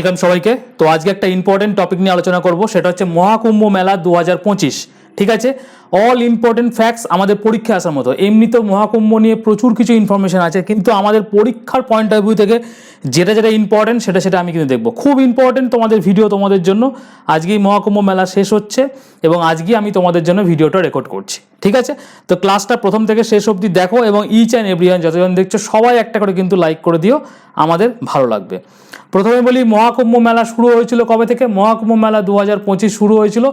Welcome সবাইকে। তো আজকে একটা ইম্পর্টেন্ট টপিক নিয়ে আলোচনা করব, সেটা হচ্ছে মহাকুম্ভ মেলা দু হাজার পঁচিশ। ঠিক আছে? অল ইম্পর্টেন্ট ফ্যাক্টস আমাদের পরীক্ষা আসার মতো। এমনিতেও মহাকুম্ভ নিয়ে প্রচুর কিছু ইনফরমেশন আছে, কিন্তু আমাদের পরীক্ষার পয়েন্ট অফ ভিউ থেকে যেটা যেটা ইম্পর্টেন্ট সেটা সেটা আমি কিন্তু দেখব। খুব ইম্পর্টেন্ট তোমাদের ভিডিও তোমাদের জন্য। আজকেই মহাকুম্ভ মেলা শেষ হচ্ছে এবং আজকে আমি তোমাদের জন্য ভিডিওটা রেকর্ড করছি। ঠিক আছে? তো ক্লাসটা প্রথম থেকে শেষ অবধি দেখো এবং ইচ অ্যান্ড এভরিওয়ান যতজন দেখছ, সবাই একটা করে কিন্তু লাইক করে দিও। আমাদের ভালো লাগবে। প্রথমে বলি, মহাকুম্ভ মেলা শুরু হয়েছিল কবে থেকে? মহাকুম্ভ মেলা দু হাজার পঁচিশ শুরু হয়েছিল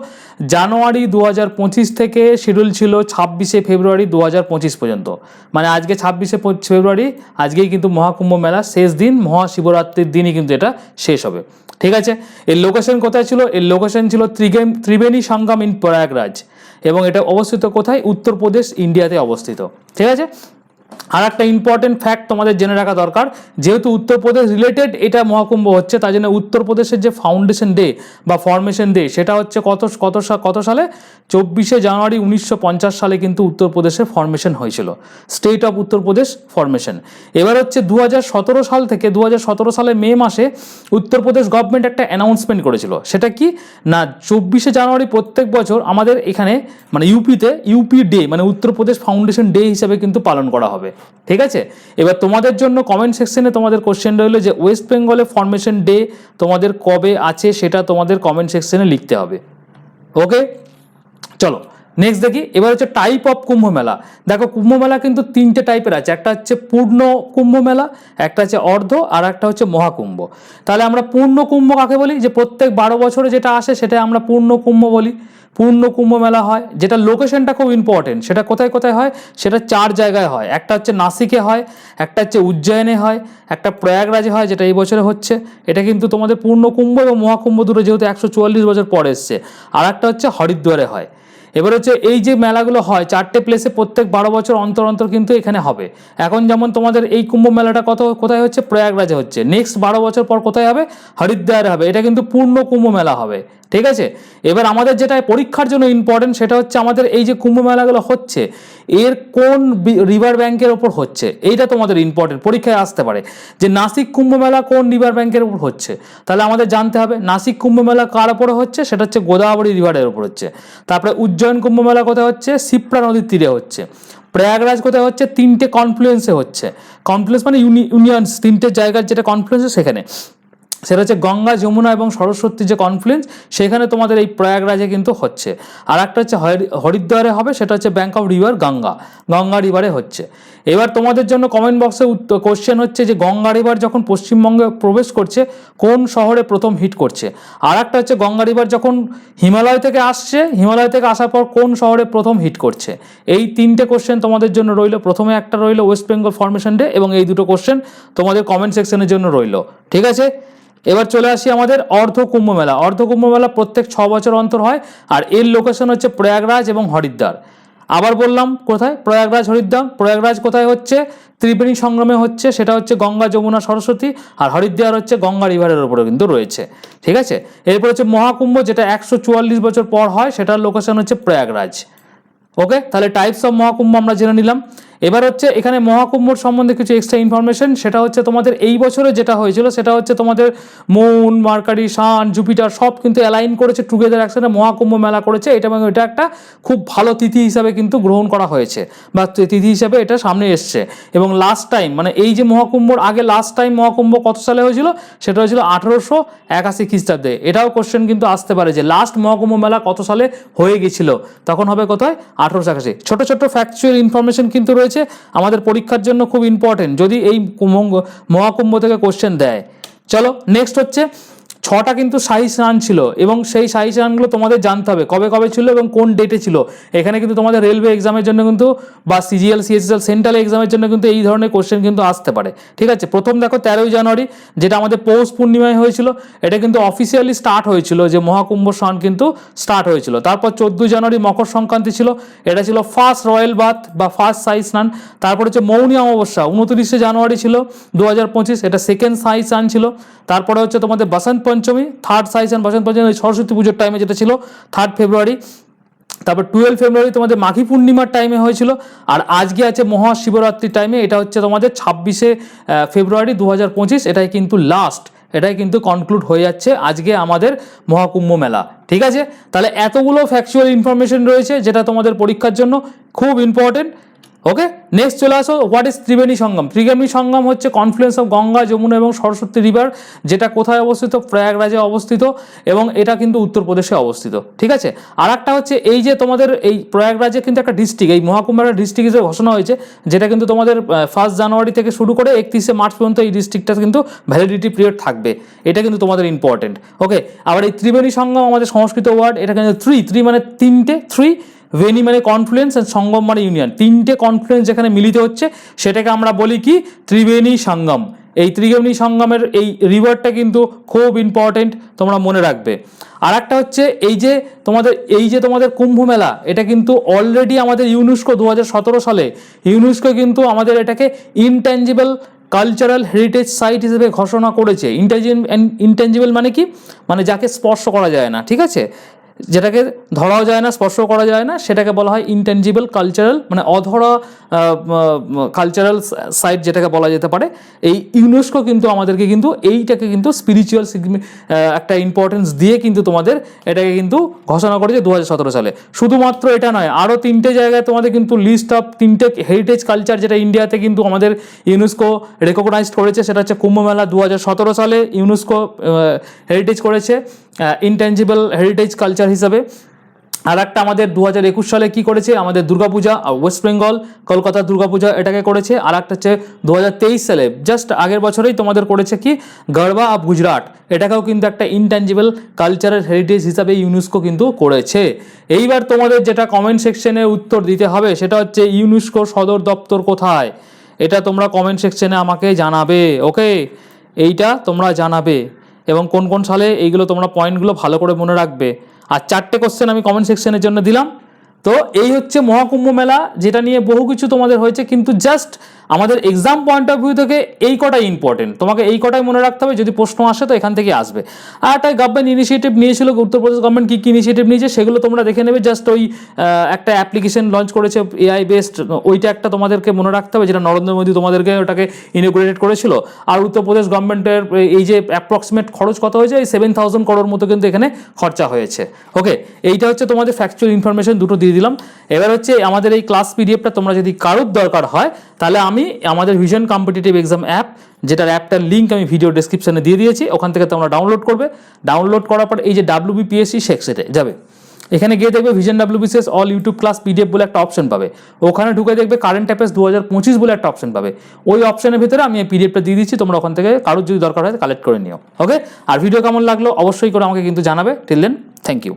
জানুয়ারি দু হাজার পঁচিশ থেকে শিডিউল ছিল ছাব্বিশে ফেব্রুয়ারি দু হাজার পঁচিশ পর্যন্ত। মানে আজকে ছাব্বিশে ফেব্রুয়ারি, আজকেই কিন্তু মহাকুম্ভ মেলা, শেষ দিন, মহাশিবরাত্রির দিনই কিন্তু এটা শেষ হবে। ঠিক আছে? এর লোকেশন কোথায় ছিল? এর লোকেশন ছিল ত্রিগেম ত্রিবেণী সঙ্গম ইন প্রয়াগরাজ এবং এটা অবস্থিত কোথায়? উত্তরপ্রদেশ, ইন্ডিয়াতে অবস্থিত। ঠিক আছে? আর একটা ইম্পর্টেন্ট ফ্যাক্ট তোমাদের জেনে রাখা দরকার, যেহেতু উত্তরপ্রদেশ রিলেটেড এটা মহাকুম্ভ হচ্ছে তাই জন্য উত্তরপ্রদেশের যে ফাউন্ডেশন ডে বা ফরমেশন ডে সেটা হচ্ছে কত কত কত সালে? চব্বিশে জানুয়ারি উনিশশো পঞ্চাশ সালে কিন্তু উত্তরপ্রদেশের ফরমেশন হয়েছিল। স্টেট অফ উত্তরপ্রদেশ ফর্মেশন এবার হচ্ছে দু হাজার সতেরো সাল থেকে দু হাজার সতেরো সালে মে মাসে উত্তরপ্রদেশ গভর্নমেন্ট একটা অ্যানাউন্সমেন্ট করেছিল। সেটা কি? না, চব্বিশে জানুয়ারি প্রত্যেক বছর আমাদের এখানে মানে ইউপিতে ইউপি ডে মানে উত্তরপ্রদেশ ফাউন্ডেশন ডে হিসেবে কিন্তু পালন করা হবে। ঠিক আছে? এবার তোমাদের জন্য কমেন্ট সেকশনে তোমাদের কোশ্চেন রইল যে ওয়েস্ট বেঙ্গলে ফরমেশন ডে তোমাদের কবে আছে সেটা তোমাদের কমেন্ট সেকশনে লিখতে হবে। ওকে চলো। নেক্সট দেখি, এবার হচ্ছে টাইপ অফ কুম্ভ মেলা। দেখো, কুম্ভ মেলা কিন্তু তিনটে টাইপের আছে। একটা হচ্ছে পূর্ণ কুম্ভ মেলা, একটা হচ্ছে অর্ধ, আর একটা হচ্ছে মহাকুম্ভ। তাহলে আমরা পূর্ণ কুম্ভ কাকে বলি? যে প্রত্যেক বারো বছরে যেটা আসে সেটা আমরা পূর্ণ কুম্ভ বলি। পূর্ণ কুম্ভ মেলা হয়, যেটা লোকেশনটা খুব ইম্পর্টেন্ট সেটা কোথায় কোথায় হয়? সেটা চার জায়গায় হয়। একটা হচ্ছে নাসিকে হয়, একটা হচ্ছে উজ্জয়নে হয়, একটা প্রয়াগরাজে হয়, যেটা এই বছরে হচ্ছে। এটা কিন্তু তোমাদের পূর্ণ কুম্ভ এবং মহাকুম্ভ দুটো যেহেতু একশো চুয়াল্লিশ বছর পরে এসছে। আর একটা হচ্ছে হরিদ্বারে হয়। এবার হচ্ছে এই যে মেলাগুলো হয়, চারটে প্লেসে প্রত্যেক বারো বছর অন্তর অন্তর কিন্তু এখানে হবে। এখন যেমন তোমাদের এই কুম্ভ মেলাটা কত, কোথায় হচ্ছে? প্রয়াগরাজে হচ্ছে। নেক্সট বারো বছর পর কোথায় হবে? হরিদ্বার হবে। এটা কিন্তু পূর্ণ কুম্ভ মেলা হবে। ঠিক আছে? এবার আমাদের যেটা পরীক্ষার জন্য ইম্পর্টেন্ট সেটা হচ্ছে আমাদের এই যে কুম্ভ মেলাগুলো হচ্ছে এর কোন রিভার ব্যাংকের ওপর হচ্ছে? এইটা তোমাদের ইম্পর্টেন্ট পরীক্ষায় আসতে পারে। যে নাসিক কুম্ভ মেলা কোন রিভার ব্যাংকের ওপর হচ্ছে? তাহলে আমাদের জানতে হবে, নাসিক কুম্ভ মেলা কার ওপরে হচ্ছে? সেটা হচ্ছে গোদাবরী রিভারের ওপর হচ্ছে। তারপরে উজ্জয়ন কুম্ভ মেলা কোথায় হচ্ছে? সিপ্রা নদীর তীরে হচ্ছে। প্রয়াগরাজ কোথায় হচ্ছে? তিনটে কনফ্লুয়েন্সে হচ্ছে। কনফ্লুয়েন্স মানে ইউনি ইউনিয়নস তিনটে জায়গার যেটা কনফ্লুয়েন্স সেখানে। সেটা হচ্ছে গঙ্গা, যমুনা এবং সরস্বতীর যে কনফ্লুয়েন্স সেখানে তোমাদের এই প্রয়াগরাজে কিন্তু হচ্ছে। আর একটা হচ্ছে হরিদ্বারে হবে, সেটা হচ্ছে bank of river Ganga. Ganga রিভারে হচ্ছে। এবার তোমাদের জন্য কমেন্ট বক্সে কোশ্চেন হচ্ছে যে গঙ্গা রিভার যখন পশ্চিমবঙ্গে প্রবেশ করছে, কোন শহরে প্রথম হিট করছে? আর একটা হচ্ছে গঙ্গা রিভার যখন হিমালয় থেকে আসছে, হিমালয় থেকে আসার পর কোন শহরে প্রথম হিট করছে? এই তিনটে কোশ্চেন তোমাদের জন্য রইল। প্রথমে একটা রইল ওয়েস্ট বেঙ্গল ফরমেশন ডে এবং এই দুটো কোশ্চেন তোমাদের কমেন্ট সেকশনের জন্য রইল। ঠিক আছে? এবার চলে আসি আমাদের অর্ধ কুম্ভ মেলা। অর্ধ কুম্ভ মেলা প্রত্যেক ছ বছর অন্তর হয় আর এর লোকেশন হচ্ছে প্রয়াগরাজ এবং হরিদ্বার। আবার বললাম কোথায়? প্রয়াগরাজ, হরিদ্বার। প্রয়াগরাজ কোথায় হচ্ছে? ত্রিবেণী সংগ্রামে হচ্ছে, সেটা হচ্ছে গঙ্গা যমুনা সরস্বতী আর হরিদ্বার হচ্ছে গঙ্গা রিভারের উপরে কিন্তু রয়েছে। ঠিক আছে? এরপর হচ্ছে মহাকুম্ভ, যেটা একশো চুয়াল্লিশ বছর পর হয়, সেটার লোকেশন হচ্ছে প্রয়াগরাজ। ওকে তাহলে টাইপস অফ মহাকুম্ভ আমরা জেনে নিলাম। এবার হচ্ছে এখানে মহাকুম্ভর সম্বন্ধে কিছু এক্সট্রা ইনফরমেশন সেটা হচ্ছে তোমাদের এই বছরে যেটা হয়েছিল, সেটা হচ্ছে তোমাদের মুন, মার্কারি সান জুপিটার সব কিন্তু অ্যালাইন করেছে টুগেদার একসাথে মহাকুম্ভ মেলা করেছে। এটা এবং এটা একটা খুব ভালো তিথি হিসাবে কিন্তু গ্রহণ করা হয়েছে, বা তিথি হিসাবে এটা সামনে এসছে। এবং লাস্ট টাইম মানে এই যে মহাকুম্ভর আগে লাস্ট টাইম মহাকুম্ভ কত সালে হয়েছিল? সেটা হয়েছিল আঠারোশো একাশি খ্রিস্টাব্দে। এটাও কোশ্চেন কিন্তু আসতে পারে যে লাস্ট মহাকুম্ভ মেলা কত সালে হয়ে গেছিল? তখন হবে কোথায়? আঠারোশো একাশি। ছোটো ছোটো ফ্যাকচুয়াল ইনফরমেশন কিন্তু রয়েছে। আমাদের পরীক্ষার জন্য খুব ইম্পর্টেন্ট যদি এই মহাকুম্ভ থেকে কোশ্চেন দেয়। চলো নেক্সট হচ্ছে ছটা কিন্তু শাহী স্নান ছিল এবং সেই শাহী স্নানগুলো তোমাদের জানতে হবে কবে কবে ছিল এবং কোন ডেটে ছিল। এখানে কিন্তু তোমাদের রেলওয়ে এক্সামের জন্য কিন্তু বা সিজিএল সিএসএল সেন্ট্রাল এক্সামের জন্য কিন্তু এই ধরনের কোশ্চেন কিন্তু আসতে পারে। ঠিক আছে? প্রথম দেখো তেরোই জানুয়ারি, যেটা আমাদের পৌষ পূর্ণিমায় হয়েছিল, এটা কিন্তু অফিসিয়ালি স্টার্ট হয়েছিল যে মহাকুম্ভ স্নান কিন্তু স্টার্ট হয়েছিল। তারপর চোদ্দোই জানুয়ারি মকর সংক্রান্তি ছিল, এটা ছিল ফার্স্ট রয়্যাল বাথ বা ফার্স্ট সাই স্নান। তারপর হচ্ছে মৌনী অমাবস্যা, উনত্রিশে জানুয়ারি ছিল দু হাজার পঁচিশ, এটা সেকেন্ড সাই স্নান ছিল। তারপরে হচ্ছে তোমাদের বসন্ত পঞ্চমী থার্ড সাই স্নান বসন্ত পঞ্চমী সরস্বতী পুজোর টাইমে যেটা ছিল থার্ড ফেব্রুয়ারি তারপর টুয়েলভ ফেব্রুয়ারি তোমাদের মাঘী পূর্ণিমার টাইমে হয়েছিল, আর আজকে আছে মহাশিবরাত্রির টাইমে এটা হচ্ছে তোমাদের ছাব্বিশে ফেব্রুয়ারি দু হাজার পঁচিশ, এটাই কিন্তু লাস্ট এটাই কিন্তু কনক্লুড হয়ে যাচ্ছে আজকে আমাদের মহাকুম্ভ মেলা। ঠিক আছে? তাহলে এতগুলো ফ্যাকচুয়াল ইনফরমেশন রয়েছে যেটা তোমাদের পরীক্ষার জন্য খুব ইম্পর্টেন্ট ওকে নেক্সট চলে আসো হোয়াট ইজ ত্রিবেণী সঙ্গম? ত্রিবেণী সঙ্গম হচ্ছে কনফ্লুয়েন্স অফ গঙ্গা, যমুনা এবং সরস্বতী রিভার যেটা কোথায় অবস্থিত? প্রয়াগরাজে অবস্থিত এবং এটা কিন্তু উত্তরপ্রদেশে অবস্থিত। ঠিক আছে? আর একটা হচ্ছে এই যে তোমাদের এই প্রয়াগরাজে কিন্তু একটা ডিস্ট্রিক্ট এই মহাকুম্ভের ডিস্ট্রিক্ট হিসেবে ঘোষণা হয়েছে, যেটা কিন্তু তোমাদের ফার্স্ট জানুয়ারি থেকে শুরু করে একত্রিশে মার্চ পর্যন্ত এই ডিস্ট্রিক্টটা কিন্তু ভ্যালিডিটি পিরিয়ড থাকবে। এটা কিন্তু তোমাদের ইম্পর্টেন্ট ওকে আবার এই ত্রিবেণী সঙ্গম আমাদের সংস্কৃত ওয়ার্ড এটা কিন্তু থ্রি থ্রি মানে তিনটে থ্রি ভেনি মানে কনফ্লুয়েন্স অ্যান্ড সঙ্গম মানে ইউনিয়ন তিনটে কনফ্লুয়েন্স যেখানে মিলিত হচ্ছে, সেটাকে আমরা বলি কি? ত্রিবেণী সঙ্গম। এই ত্রিবেণী সঙ্গমের এই রিভারটা কিন্তু খুব ইম্পর্টেন্ট তোমরা মনে রাখবে। আর একটা হচ্ছে এই যে তোমাদের, এই যে তোমাদের কুম্ভ মেলা, এটা কিন্তু অলরেডি আমাদের ইউনেস্কো দু হাজার সতেরো সালে ইউনেস্কো কিন্তু আমাদের এটাকে ইনট্যাঞ্জিবল কালচারাল হেরিটেজ সাইট হিসেবে ঘোষণা করেছে। ইন্টেঞ্জিবল মানে কি? মানে যাকে স্পর্শ করা যায় না, ঠিক আছে? যেটাকে ধরাও যায় না, স্পর্শ করা যায় না, সেটাকে বলা হয় ইনটেঞ্জিবল কালচারাল মানে অধরা কালচারাল সাইট যেটাকে বলা যেতে পারে। এই ইউনেস্কো কিন্তু আমাদেরকে কিন্তু এইটাকে কিন্তু স্পিরিচুয়াল একটা ইম্পর্টেন্স দিয়ে কিন্তু তোমাদের এটাকে কিন্তু ঘোষণা করেছে দু হাজার সতেরো সালে। শুধুমাত্র এটা নয় আরও তিনটে জায়গায় তোমাদের কিন্তু লিস্ট অফ তিনটে হেরিটেজ কালচার যেটা ইন্ডিয়াতে কিন্তু আমাদের ইউনেস্কো রেকগনাইজড করেছে, সেটা হচ্ছে কুম্ভ মেলা দু সালে ইউনেস্কো হেরিটেজ করেছে। ইনটেঞ্জিবল হেরিটেজ কালচার হিসাবে। আর একটা আমাদের দু হাজার একুশ সালে কী করেছে? আমাদের দুর্গাপূজা ওয়েস্ট বেঙ্গল কলকাতা দুর্গাপূজা এটাকে করেছে। আর একটা হচ্ছে দু হাজার তেইশ সালে জাস্ট আগের বছরেই তোমাদের করেছে কি? গরবা অফ গুজরাট, এটাকেও কিন্তু একটা ইনট্যাঞ্জিবল কালচারাল হেরিটেজ হিসাবে ইউনেস্কো কিন্তু করেছে। এইবার তোমাদের যেটা কমেন্ট সেকশনে উত্তর দিতে হবে, সেটা হচ্ছে ইউনেস্কো সদর দপ্তর কোথায়? এটা তোমরা কমেন্ট সেকশনে আমাকে জানাবে ওকে এইটা তোমরা জানাবে, এবং কোন কোন সালে এইগুলো তোমরা পয়েন্টগুলো ভালো করে মনে রাখবে। আর চারটে কোশ্চেন আমি কমেন্ট সেকশনের জন্য দিলাম। তো এই হচ্ছে মহাকুম্ভ মেলা, যেটা নিয়ে বহু কিছু তোমাদের হয়েছে, কিন্তু জাস্ট আমাদের এক্সাম পয়েন্ট অফ ভিউ থেকে এই কটাই ইম্পর্টেন্ট তোমাকে এই কটাই মনে রাখতে হবে, যদি প্রশ্ন আসে তো এখান থেকে আসবে। আর একটা গভর্নমেন্ট ইনিশিয়েটিভ নিয়েছিল উত্তরপ্রদেশ গভর্নমেন্ট কী কী ইনিশিয়েটিভ নিয়েছে, সেগুলো তোমরা দেখে নেবে। জাস্ট ওই একটা অ্যাপ্লিকেশন লঞ্চ করেছে এআই বেসড ওইটা একটা তোমাদেরকে মনে রাখতে হবে, যেটা নরেন্দ্র মোদী তোমাদেরকে ওটাকে ইনোগ্রেটেড করেছিল। আর উত্তরপ্রদেশ গভর্নমেন্টের এই যে অ্যাপ্রক্সিমেট খরচ কত হয়েছে, এই সেভেন থাউজেন্ড করোর মতো কিন্তু এখানে খরচা হয়েছে। ওকে এইটা হচ্ছে তোমাদের ফ্যাকচুয়াল ইনফরমেশন দুটো দিয়ে দিলাম। এবার হচ্ছে আমাদের এই ক্লাস পিডিএফটা তোমরা যদি কারোর দরকার হয়, তাহলে আমি আমাদের ভিশন কম্পিটিটিভ এক্সাম অ্যাপ যেটার অ্যাপটার লিঙ্ক আমি ভিডিও ডেসক্রিপশনে দিয়ে দিয়েছি, ওখান থেকে তোমরা ডাউনলোড করবে। ডাউনলোড করার পর এই যে ডাব্লিউবিপিএসসি সেকশনে যাবে। এখানে গিয়ে দেখবে vision WBCS all YouTube class PDF বলে একটা অপশন পাবে। ওখানে ঢুকে দেখবে কারেন্ট অ্যাফেয়ার্স দু হাজার পঁচিশ বলে একটা অপশন পাবে। ওই অপশনের ভিতরে আমি এই পিডিএফটা দিয়ে দিচ্ছি, তোমরা ওখান থেকে কারোর যদি দরকার হয় কালেক্ট করে নিও। ওকে আর ভিডিও কেমন লাগল? অবশ্যই করে আমাকে কিন্তু জানাবে। Till then thank you